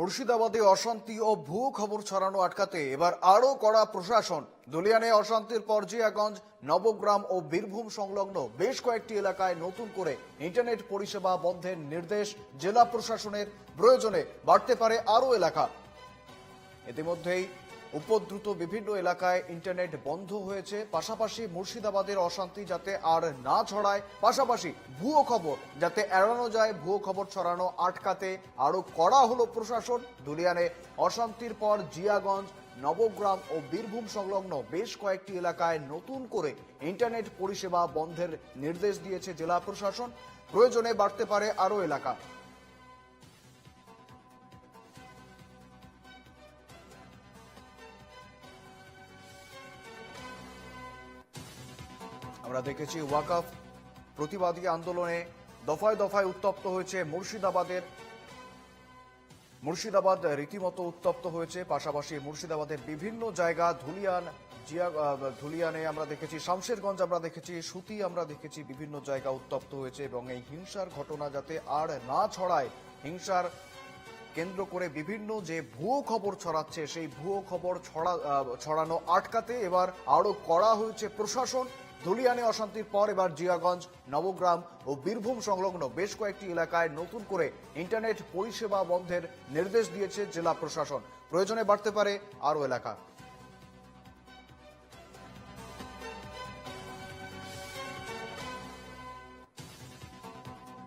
মুর্শিদাবাদে অশান্তি ও ভুয়ো খবর ছড়ানো আটকাতে এবার আরও কড়া প্রশাসন। দুলিয়ানে অশান্তির পর জিয়াগঞ্জ নবগ্রাম ও বীরভূম সংলগ্ন বেশ কয়েকটি এলাকায় নতুন করে ইন্টারনেট পরিষেবা বন্ধের নির্দেশ জেলা প্রশাসনের প্রয়োজনে বাড়তে পারে আরও এলাকা। ইতিমধ্যেই উপদ্রুত বিভিন্ন এলাকায় ইন্টারনেট বন্ধ হয়েছে। পাশাপাশি মুর্শিদাবাদের অশান্তি যাতে আর না ছড়ায়। পাশাপাশি ভুয়ো খবর, যাতে এড়ানো যায়, ভুয়ো খবর ছড়ানো আটকাতে আরও কড়া হলো প্রশাসন। দুলিয়ানে অশান্তির পর জিয়াগঞ্জ, নবগ্রাম ও বীরভূম সংলগ্ন বেশ কয়েকটি এলাকায় নতুন করে ইন্টারনেট পরিষেবা বন্ধের নির্দেশ দিয়েছে জেলা প্রশাসন। প্রয়োজনে বাড়তে পারে আরও এলাকা। আমরা দেখেছি ওয়াকফ প্রতিবাদী আন্দোলনে দফায় দফায় উত্তপ্ত হয়েছে মুর্শিদাবাদের, মুর্শিদাবাদ রীতিমতো উত্তপ্ত হয়েছে। পাশাপাশি মুর্শিদাবাদের বিভিন্ন জায়গা, ধুলিয়ান, জিয়া ধুলিয়ানে আমরা দেখেছি, শামশেরগঞ্জ আমরা দেখেছি, সুতি আমরা দেখেছি, বিভিন্ন জায়গা উত্তপ্ত হয়েছে এবং এই হিংসার ঘটনা যাতে আর না ছড়ায়, হিংসার কেন্দ্র করে বিভিন্ন যে ভুয়ো খবর ছড়াচ্ছে, সেই ভুয়ো খবর ছড়া ছড়ানো আটকাতে এবার আরও কড়া হয়েছে প্রশাসন। ধুলিয়ানে অশান্তির পর এবার জিয়াগঞ্জ, নবগ্রাম ও বীরভূম সংলগ্ন বেশ কয়েকটি এলাকায় নতুন করে ইন্টারনেট পরিষেবা বন্ধের নির্দেশ দিয়েছে জেলা প্রশাসন। প্রয়োজনে বাড়তে পারে আরও এলাকা।